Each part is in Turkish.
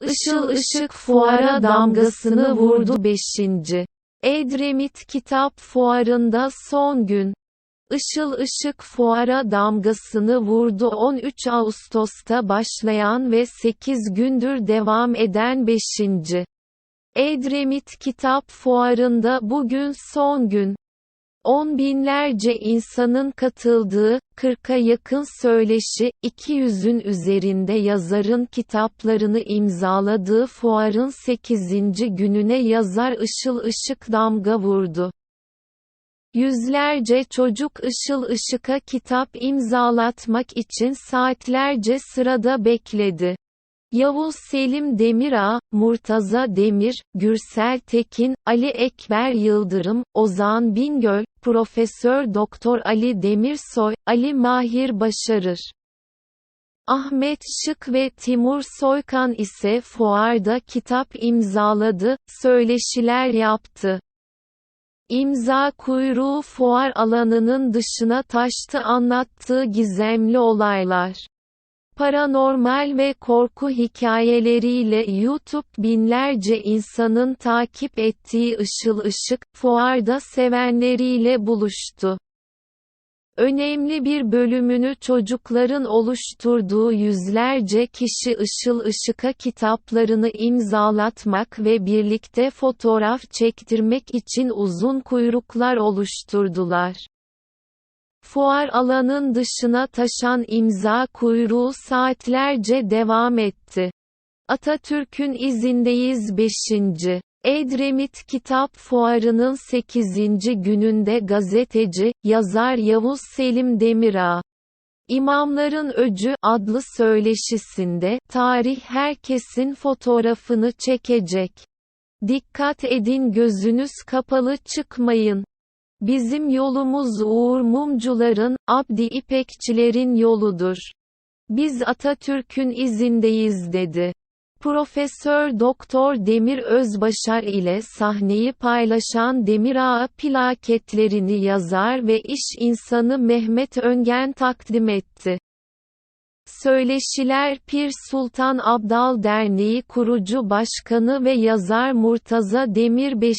Işıl ışık fuara damgasını vurdu 5. Edremit Kitap Fuarı'nda son gün. Işıl ışık fuara damgasını vurdu 13 Ağustos'ta başlayan ve 8 gündür devam eden 5. Edremit Kitap Fuarı'nda bugün son gün. On binlerce insanın katıldığı, 40'a yakın söyleşi, 200'ün üzerinde yazarın kitaplarını imzaladığı fuarın 8. gününe yazar Işıl Işık damga vurdu. Yüzlerce çocuk Işıl Işık'a kitap imzalatmak için saatlerce sırada bekledi. Yavuz Selim Demirağ, Murtaza Demir, Gürsel Tekin, Ali Ekber Yıldırım, Ozan Bingöl, Profesör Doktor Ali Demirsoy, Ali Mahir Başarır. Ahmet Şık ve Timur Soykan ise fuarda kitap imzaladı, söyleşiler yaptı. İmza kuyruğu fuar alanının dışına taştı anlattığı gizemli olaylar. Paranormal ve korku hikayeleriyle YouTube binlerce insanın takip ettiği Işıl Işık, fuarda sevenleriyle buluştu. Önemli bir bölümünü çocukların oluşturduğu yüzlerce kişi Işıl Işık'a kitaplarını imzalatmak ve birlikte fotoğraf çektirmek için uzun kuyruklar oluşturdular. Fuar alanın dışına taşan imza kuyruğu saatlerce devam etti. Atatürk'ün izindeyiz 5. Edremit Kitap Fuarı'nın 8. gününde gazeteci, yazar Yavuz Selim Demirağ, İmamların Öcü adlı söyleşisinde, tarih herkesin fotoğrafını çekecek. Dikkat edin gözünüz kapalı çıkmayın. Bizim yolumuz Uğur Mumcuların, Abdi İpekçilerin yoludur. Biz Atatürk'ün izindeyiz dedi. Profesör Doktor Demir Özbaşar ile sahneyi paylaşan Demirağa plaketlerini yazar ve iş insanı Mehmet Öngen takdim etti. Söyleşiler Pir Sultan Abdal Derneği kurucu başkanı ve yazar Murtaza Demir 5.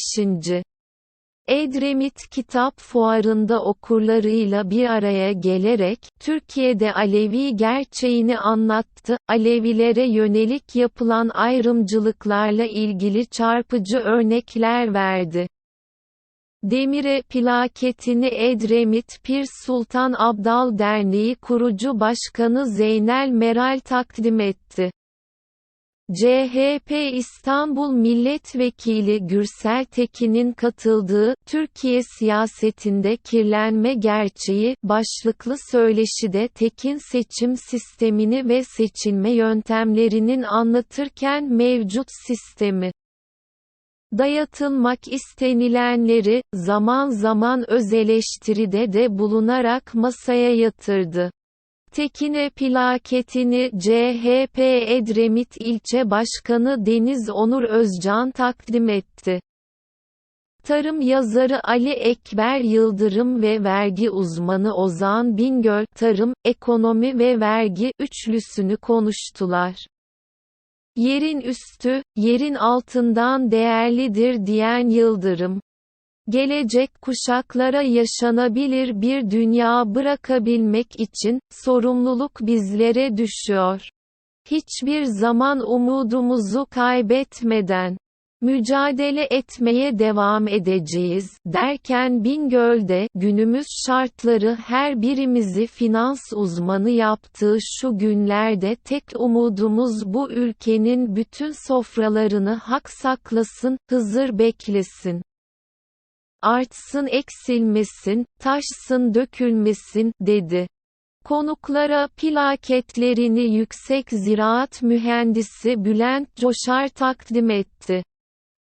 Edremit Kitap Fuarı'nda okurlarıyla bir araya gelerek, Türkiye'de Alevi gerçeğini anlattı, Alevilere yönelik yapılan ayrımcılıklarla ilgili çarpıcı örnekler verdi. Demire plaketini Edremit Pir Sultan Abdal Derneği kurucu başkanı Zeynel Meral takdim etti. CHP İstanbul Milletvekili Gürsel Tekin'in katıldığı "Türkiye siyasetinde kirlenme gerçeği" başlıklı söyleşide Tekin seçim sistemini ve seçilme yöntemlerinin anlatırken mevcut sistemi dayatılmak istenilenleri, zaman zaman öz eleştiride de bulunarak masaya yatırdı. Tekine plaketini CHP Edremit İlçe Başkanı Deniz Onur Özcan takdim etti. Tarım yazarı Ali Ekber Yıldırım ve vergi uzmanı Ozan Bingöl tarım, ekonomi ve vergi üçlüsünü konuştular. Yerin üstü, yerin altından değerlidir diyen Yıldırım, Gelecek kuşaklara yaşanabilir bir dünya bırakabilmek için, sorumluluk bizlere düşüyor. Hiçbir zaman umudumuzu kaybetmeden, mücadele etmeye devam edeceğiz, derken Bingöl'de, günümüz şartları her birimizi finans uzmanı yaptığı şu günlerde tek umudumuz bu ülkenin bütün sofralarını hak saklasın, Hızır beklesin artsın eksilmesin, taşsın dökülmesin, dedi. Konuklara plaketlerini Yüksek Ziraat Mühendisi Bülent Coşar takdim etti.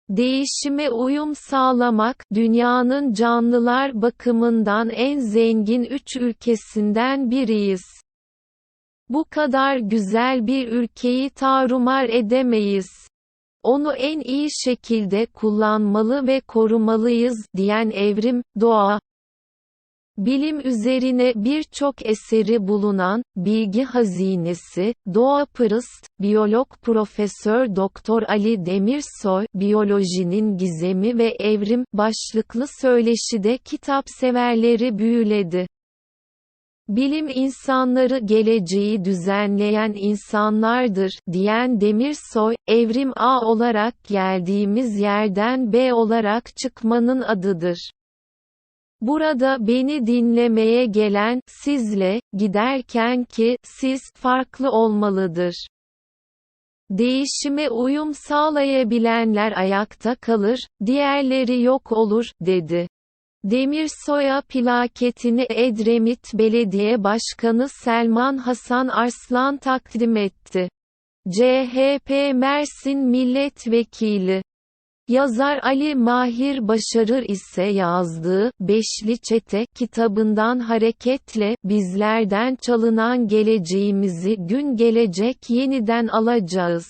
Değişime uyum sağlamak, dünyanın canlılar bakımından en zengin üç ülkesinden biriyiz. Bu kadar güzel bir ülkeyi tarumar edemeyiz. Onu en iyi şekilde kullanmalı ve korumalıyız, diyen Evrim, Doğa. Bilim üzerine birçok eseri bulunan, bilgi hazinesi, Doğa Pırıst, biyolog Profesör Doktor Ali Demirsoy, Biyolojinin Gizemi ve Evrim, başlıklı söyleşide kitapseverleri büyüledi. Bilim insanları geleceği düzenleyen insanlardır, diyen Demirsoy, evrim A olarak geldiğimiz yerden B olarak çıkmanın adıdır. Burada beni dinlemeye gelen, sizle, giderken ki, siz, farklı olmalıdır. Değişime uyum sağlayabilenler ayakta kalır, diğerleri yok olur, dedi. Demirsoy'a plaketini Edremit Belediye Başkanı Selman Hasan Arslan takdim etti. CHP Mersin Milletvekili Yazar Ali Mahir Başarır ise yazdığı Beşli Çete kitabından hareketle bizlerden çalınan geleceğimizi gün gelecek yeniden alacağız.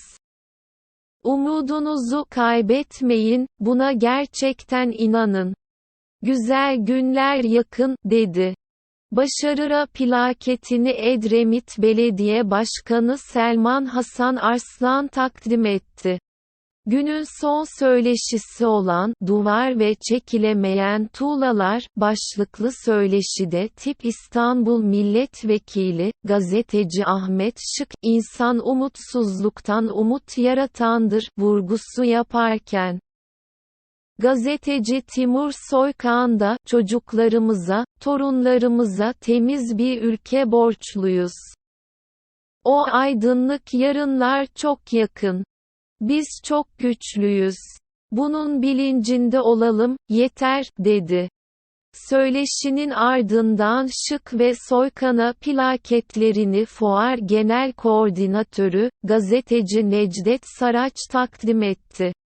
Umudunuzu kaybetmeyin, buna gerçekten inanın. Güzel günler yakın, dedi. Başarıra plaketini Edremit Belediye Başkanı Selman Hasan Arslan takdim etti. Günün son söyleşisi olan "Duvar ve Çekilemeyen Tuğlalar" başlıklı söyleşide Tip İstanbul Milletvekili, gazeteci Ahmet Şık, insan umutsuzluktan umut yaratandır vurgusu yaparken, Gazeteci Timur Soykan da, çocuklarımıza, torunlarımıza temiz bir ülke borçluyuz. O aydınlık yarınlar çok yakın. Biz çok güçlüyüz. Bunun bilincinde olalım, yeter, dedi. Söyleşinin ardından Şık ve Soykan'a plaketlerini Fuar Genel Koordinatörü, gazeteci Necdet Saraç takdim etti.